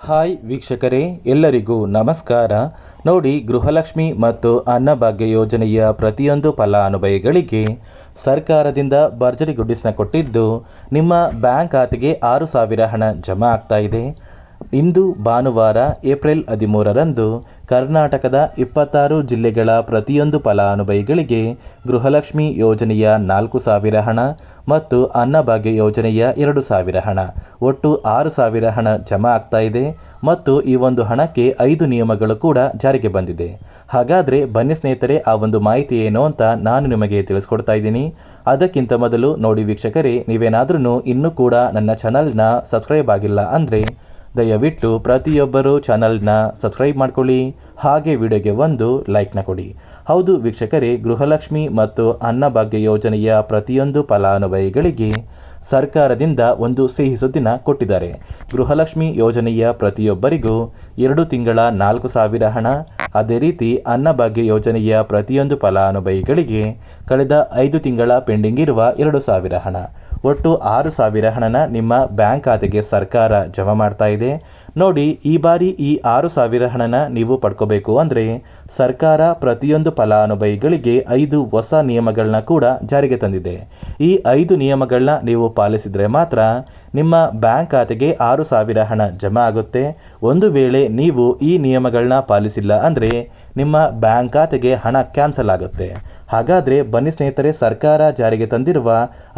Hi ವೀಕ್ಷಕರೇ, ಎಲ್ಲರಿಗೂ ನಮಸ್ಕಾರ. ನೋಡಿ, ಗೃಹಲಕ್ಷ್ಮಿ ಮತ್ತು ಅನ್ನಭಾಗ್ಯ ಯೋಜನೆಯ ಪ್ರತಿಯೊಂದು ಫಲಾನುಭವಿಗಳಿಗೆ ಸರ್ಕಾರದಿಂದ ಭರ್ಜರಿ ಗುಡ್ಡಿಸ್ನ ಕೊಟ್ಟಿದ್ದು ನಿಮ್ಮ ಬ್ಯಾಂಕ್ ಖಾತೆಗೆ ಆರು ಸಾವಿರ ಹಣ ಜಮಾ ಆಗ್ತಾ ಇದೆ. ಇಂದು ಭಾನುವಾರ, ಏಪ್ರಿಲ್ ಹದಿಮೂರರಂದು ಕರ್ನಾಟಕದ ಇಪ್ಪತ್ತಾರು ಜಿಲ್ಲೆಗಳ ಪ್ರತಿಯೊಂದು ಫಲಾನುಭವಿಗಳಿಗೆ ಗೃಹಲಕ್ಷ್ಮಿ ಯೋಜನೆಯ ನಾಲ್ಕು ಸಾವಿರ ಹಣ ಮತ್ತು ಅನ್ನಭಾಗ್ಯ ಯೋಜನೆಯ ಎರಡು ಸಾವಿರ ಹಣ. ಒಟ್ಟು ಆರು ಸಾವಿರ ಹಣ ಜಮಾ ಆಗ್ತಾ ಇದೆ ಮತ್ತು ಈ ಒಂದು ಹಣಕ್ಕೆ ಐದು ನಿಯಮಗಳು ಕೂಡ ಜಾರಿಗೆ ಬಂದಿದೆ. ಹಾಗಾದರೆ ಬನ್ನಿ ಸ್ನೇಹಿತರೆ, ಆ ಒಂದು ಮಾಹಿತಿ ಏನು ಅಂತ ನಾನು ನಿಮಗೆ ತಿಳಿಸ್ಕೊಡ್ತಾ ಇದ್ದೀನಿ. ಅದಕ್ಕಿಂತ ಮೊದಲು ನೋಡಿ ವೀಕ್ಷಕರೇ ನೀವೇನಾದ್ರೂ ಇನ್ನೂ ಕೂಡ ನನ್ನ ಚಾನಲ್ನ ಸಬ್ಸ್ಕ್ರೈಬ್ ಆಗಿಲ್ಲ ಅಂದರೆ ದಯವಿಟ್ಟು ಪ್ರತಿಯೊಬ್ಬರು ಚಾನಲ್ನ ಸಬ್ಸ್ಕ್ರೈಬ್ ಮಾಡ್ಕೊಳ್ಳಿ, ಹಾಗೆ ವಿಡಿಯೋಗೆ ಒಂದು ಲೈಕ್ನ ಕೊಡಿ. ಹೌದು ವೀಕ್ಷಕರೇ, ಗೃಹಲಕ್ಷ್ಮಿ ಮತ್ತು ಅನ್ನಭಾಗ್ಯ ಯೋಜನೆಯ ಪ್ರತಿಯೊಂದು ಫಲಾನುಭವಿಗಳಿಗೆ ಸರ್ಕಾರದಿಂದ ಒಂದು ಸಿಹಿ ಸುದ್ದಿನ ಕೊಟ್ಟಿದ್ದಾರೆ. ಗೃಹಲಕ್ಷ್ಮಿ ಯೋಜನೆಯ ಪ್ರತಿಯೊಬ್ಬರಿಗೂ ಎರಡು ತಿಂಗಳ ನಾಲ್ಕು ಸಾವಿರ ಹಣ. ಅದೇ ರೀತಿ ಅನ್ನಭಾಗ್ಯ ಯೋಜನೆಯ ಪ್ರತಿಯೊಂದು ಫಲಾನುಭವಿಗಳಿಗೆ ಕಳೆದ ಐದು ತಿಂಗಳ ಪೆಂಡಿಂಗ್ ಇರುವ ಎರಡು ಸಾವಿರ ಹಣ. ಒಟ್ಟು ಆರು ಸಾವಿರ ಹಣನ ನಿಮ್ಮ ಬ್ಯಾಂಕ್ ಖಾತೆಗೆ ಸರ್ಕಾರ ಜಮಾ ಮಾಡ್ತಾ ಇದೆ. ನೋಡಿ, ಈ ಬಾರಿ ಈ ಆರು ಸಾವಿರ ಹಣನ ನೀವು ಪಡ್ಕೋಬೇಕು ಅಂದರೆ ಸರ್ಕಾರ ಪ್ರತಿಯೊಂದು ಫಲಾನುಭವಿಗಳಿಗೆ ಐದು ಹೊಸ ನಿಯಮಗಳನ್ನ ಕೂಡ ಜಾರಿಗೆ ತಂದಿದೆ. ಈ ಐದು ನಿಯಮಗಳನ್ನ ನೀವು ಪಾಲಿಸಿದರೆ ಮಾತ್ರ ನಿಮ್ಮ ಬ್ಯಾಂಕ್ ಖಾತೆಗೆ ಆರು ಸಾವಿರ ಹಣ ಜಮಾ ಆಗುತ್ತೆ. ಒಂದು ವೇಳೆ ನೀವು ಈ ನಿಯಮಗಳನ್ನ ಪಾಲಿಸಿಲ್ಲ ಅಂದರೆ ನಿಮ್ಮ ಬ್ಯಾಂಕ್ ಖಾತೆಗೆ ಹಣ ಕ್ಯಾನ್ಸಲ್ ಆಗುತ್ತೆ. ಹಾಗಾದರೆ ಬನ್ನಿ ಸ್ನೇಹಿತರೆ, ಸರ್ಕಾರ ಜಾರಿಗೆ ತಂದಿರುವ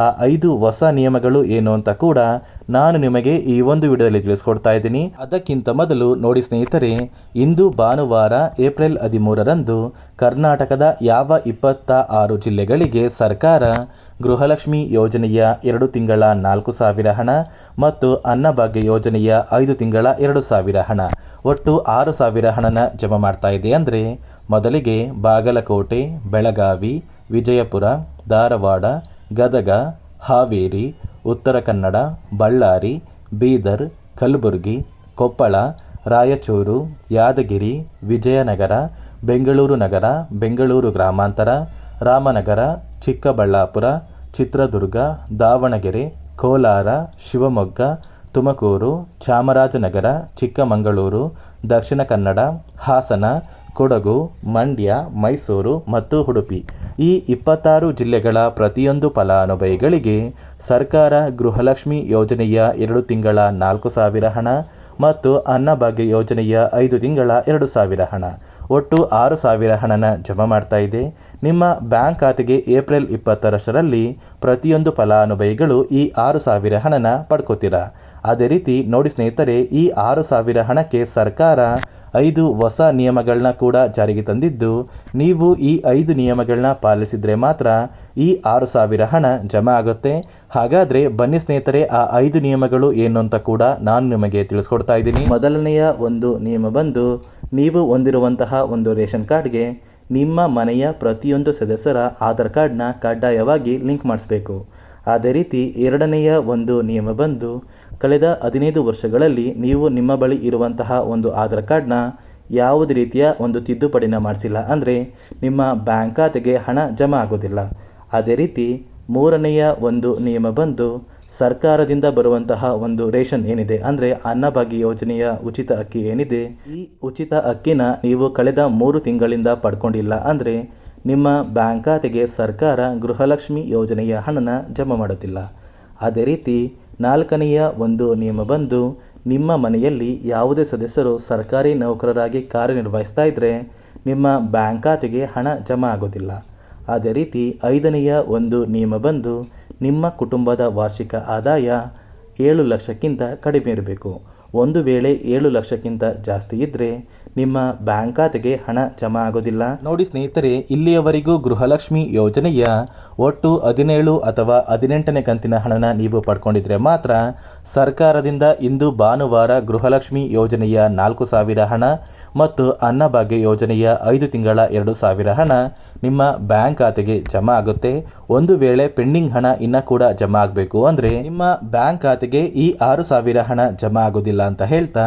ಆ ಐದು ಹೊಸ ನಿಯಮಗಳು ಏನು ಅಂತ ಕೂಡ ನಾನು ನಿಮಗೆ ಈ ಒಂದು ವಿಡಿಯೋದಲ್ಲಿ ತಿಳಿಸ್ಕೊಡ್ತಾ ಇದ್ದೀನಿ. ಅದಕ್ಕಿಂತ ಮೊದಲು ನೋಡಿ ಸ್ನೇಹಿತರೆ, ಇಂದು ಭಾನುವಾರ ಏಪ್ರಿಲ್ ಹದಿಮೂರರಂದು ಕರ್ನಾಟಕದ ಯಾವ ಇಪ್ಪತ್ತ ಆರು ಜಿಲ್ಲೆಗಳಿಗೆ ಸರ್ಕಾರ ಗೃಹಲಕ್ಷ್ಮಿ ಯೋಜನೆಯ ಎರಡು ತಿಂಗಳ ನಾಲ್ಕು ಸಾವಿರ ಹಣ ಮತ್ತು ಅನ್ನಭಾಗ್ಯ ಯೋಜನೆಯ ಐದು ತಿಂಗಳ ಎರಡು ಸಾವಿರ ಹಣ. ಒಟ್ಟು ಆರು ಸಾವಿರ ಹಣನ ಜಮಾ ಮಾಡ್ತಾ ಇದೆ ಅಂದರೆ ಮೊದಲಿಗೆ ಬಾಗಲಕೋಟೆ, ಬೆಳಗಾವಿ, ವಿಜಯಪುರ, ಧಾರವಾಡ, ಗದಗ, ಹಾವೇರಿ, ಉತ್ತರ ಕನ್ನಡ, ಬಳ್ಳಾರಿ, ಬೀದರ್, ಕಲಬುರಗಿ ಕೊಪ್ಪಳ, ರಾಯಚೂರು, ಯಾದಗಿರಿ, ವಿಜಯನಗರ, ಬೆಂಗಳೂರು ನಗರ, ಬೆಂಗಳೂರು ಗ್ರಾಮಾಂತರ, ರಾಮನಗರ, ಚಿಕ್ಕಬಳ್ಳಾಪುರ, ಚಿತ್ರದುರ್ಗ, ದಾವಣಗೆರೆ, ಕೋಲಾರ, ಶಿವಮೊಗ್ಗ, ತುಮಕೂರು, ಚಾಮರಾಜನಗರ, ಚಿಕ್ಕಮಗಳೂರು, ದಕ್ಷಿಣ ಕನ್ನಡ, ಹಾಸನ, ಕೊಡಗು, ಮಂಡ್ಯ, ಮೈಸೂರು ಮತ್ತು ಉಡುಪಿ. ಈ ಇಪ್ಪತ್ತಾರು ಜಿಲ್ಲೆಗಳ ಪ್ರತಿಯೊಂದು ಫಲಾನುಭವಿಗಳಿಗೆ ಸರ್ಕಾರ ಗೃಹಲಕ್ಷ್ಮಿ ಯೋಜನೆಯ ಎರಡು ತಿಂಗಳ ನಾಲ್ಕು ಸಾವಿರ ಹಣ ಮತ್ತು ಅನ್ನಭಾಗ್ಯ ಯೋಜನೆಯ ಐದು ತಿಂಗಳ ಎರಡು ಸಾವಿರ ಹಣ. ಒಟ್ಟು ಆರು ಸಾವಿರ ಹಣನ ಜಮಾ ಮಾಡ್ತಾ ಇದೆ. ನಿಮ್ಮ ಬ್ಯಾಂಕ್ ಖಾತೆಗೆ ಏಪ್ರಿಲ್ ಇಪ್ಪತ್ತರಷ್ಟರಲ್ಲಿ ಪ್ರತಿಯೊಂದು ಫಲಾನುಭವಿಗಳು ಈ ಆರು ಸಾವಿರ ಹಣನ ಪಡ್ಕೋತೀರಾ. ಅದೇ ರೀತಿ ನೋಡಿ ಸ್ನೇಹಿತರೆ, ಈ ಆರು ಸಾವಿರ ಹಣಕ್ಕೆ ಸರ್ಕಾರ ಐದು ಹೊಸ ನಿಯಮಗಳನ್ನ ಕೂಡ ಜಾರಿಗೆ ತಂದಿದ್ದು, ನೀವು ಈ ಐದು ನಿಯಮಗಳನ್ನ ಪಾಲಿಸಿದರೆ ಮಾತ್ರ ಈ ಆರು ಸಾವಿರ ಹಣ ಜಮಾ ಆಗುತ್ತೆ. ಹಾಗಾದರೆ ಬನ್ನಿ ಸ್ನೇಹಿತರೆ, ಆ ಐದು ನಿಯಮಗಳು ಏನು ಅಂತ ಕೂಡ ನಾನು ನಿಮಗೆ ತಿಳಿಸ್ಕೊಡ್ತಾ ಇದ್ದೀನಿ. ಮೊದಲನೆಯ ಒಂದು ನಿಯಮ ಬಂದು, ನೀವು ಹೊಂದಿರುವಂತಹ ಒಂದು ರೇಷನ್ ಕಾರ್ಡ್ಗೆ ನಿಮ್ಮ ಮನೆಯ ಪ್ರತಿಯೊಂದು ಸದಸ್ಯರ ಆಧಾರ್ ಕಾರ್ಡ್ನ ಕಡ್ಡಾಯವಾಗಿ ಲಿಂಕ್ ಮಾಡಿಸ್ಬೇಕು. ಅದೇ ರೀತಿ ಎರಡನೆಯ ಒಂದು ನಿಯಮ ಬಂದು ಕಳೆದ ಹದಿನೈದು ವರ್ಷಗಳಲ್ಲಿ ನೀವು ನಿಮ್ಮ ಬಳಿ ಇರುವಂತಹ ಒಂದು ಆಧಾರ್ ಕಾರ್ಡ್ನ ಯಾವುದೇ ರೀತಿಯ ಒಂದು ತಿದ್ದುಪಡಿನ ಮಾಡಿಸಿಲ್ಲ ಅಂದರೆ ನಿಮ್ಮ ಬ್ಯಾಂಕ್ ಖಾತೆಗೆ ಹಣ ಜಮಾ ಆಗೋದಿಲ್ಲ. ಅದೇ ರೀತಿ ಮೂರನೆಯ ಒಂದು ನಿಯಮ ಬಂದು ಸರ್ಕಾರದಿಂದ ಬರುವಂತಹ ಒಂದು ರೇಷನ್ ಏನಿದೆ ಅಂದರೆ ಅನ್ನಭಾಗ್ಯ ಯೋಜನೆಯ ಉಚಿತ ಅಕ್ಕಿ ಏನಿದೆ, ಈ ಉಚಿತ ಅಕ್ಕಿನ ನೀವು ಕಳೆದ ಮೂರು ತಿಂಗಳಿಂದ ಪಡ್ಕೊಂಡಿಲ್ಲ ಅಂದರೆ ನಿಮ್ಮ ಬ್ಯಾಂಕ್ ಖಾತೆಗೆ ಸರ್ಕಾರ ಗೃಹಲಕ್ಷ್ಮಿ ಯೋಜನೆಯ ಹಣನ ಜಮಾ ಮಾಡುತ್ತಿಲ್ಲ ಅದೇ ರೀತಿ ನಾಲ್ಕನೆಯ ಒಂದು ನಿಯಮ ಬಂದು, ನಿಮ್ಮ ಮನೆಯಲ್ಲಿ ಯಾವುದೇ ಸದಸ್ಯರು ಸರ್ಕಾರಿ ನೌಕರರಾಗಿ ಕಾರ್ಯನಿರ್ವಹಿಸ್ತಾ ಇದ್ದರೆ ನಿಮ್ಮ ಬ್ಯಾಂಕ್ ಖಾತೆಗೆ ಹಣ ಜಮಾ ಆಗೋದಿಲ್ಲ. ಅದೇ ರೀತಿ ಐದನೆಯ ಒಂದು ನಿಯಮ ಬಂದು, ನಿಮ್ಮ ಕುಟುಂಬದ ವಾರ್ಷಿಕ ಆದಾಯ ಏಳು ಲಕ್ಷಕ್ಕಿಂತ ಕಡಿಮೆ ಇರಬೇಕು. ಒಂದು ವೇಳೆ ಏಳು ಲಕ್ಷಕ್ಕಿಂತ ಜಾಸ್ತಿ ಇದ್ದರೆ ನಿಮ್ಮ ಬ್ಯಾಂಕ್ ಖಾತೆಗೆ ಹಣ ಜಮಾ ಆಗೋದಿಲ್ಲ? ನೋಡಿ ಸ್ನೇಹಿತರೆ, ಇಲ್ಲಿಯವರೆಗೂ ಗೃಹಲಕ್ಷ್ಮಿ ಯೋಜನೆಯ ಒಟ್ಟು ಹದಿನೇಳು ಅಥವಾ ಹದಿನೆಂಟನೇ ಕಂತಿನ ಹಣನ ನೀವು ಪಡ್ಕೊಂಡಿದ್ರೆ ಮಾತ್ರ ಸರ್ಕಾರದಿಂದ ಇಂದು ಭಾನುವಾರ ಗೃಹಲಕ್ಷ್ಮಿ ಯೋಜನೆಯ ನಾಲ್ಕು ಸಾವಿರ ಹಣ ಮತ್ತು ಅನ್ನಭಾಗ್ಯ ಯೋಜನೆಯ ಐದು ತಿಂಗಳ ಎರಡು ಸಾವಿರ ಹಣ ನಿಮ್ಮ ಬ್ಯಾಂಕ್ ಖಾತೆಗೆ ಜಮಾ ಆಗುತ್ತೆ. ಒಂದು ವೇಳೆ ಪೆಂಡಿಂಗ್ ಹಣ ಇನ್ನ ಕೂಡ ಜಮಾ ಆಗಬೇಕು ಅಂದರೆ ನಿಮ್ಮ ಬ್ಯಾಂಕ್ ಖಾತೆಗೆ ಈ ಆರು ಸಾವಿರ ಹಣ ಜಮಾ ಆಗೋದಿಲ್ಲ ಅಂತ ಹೇಳ್ತಾ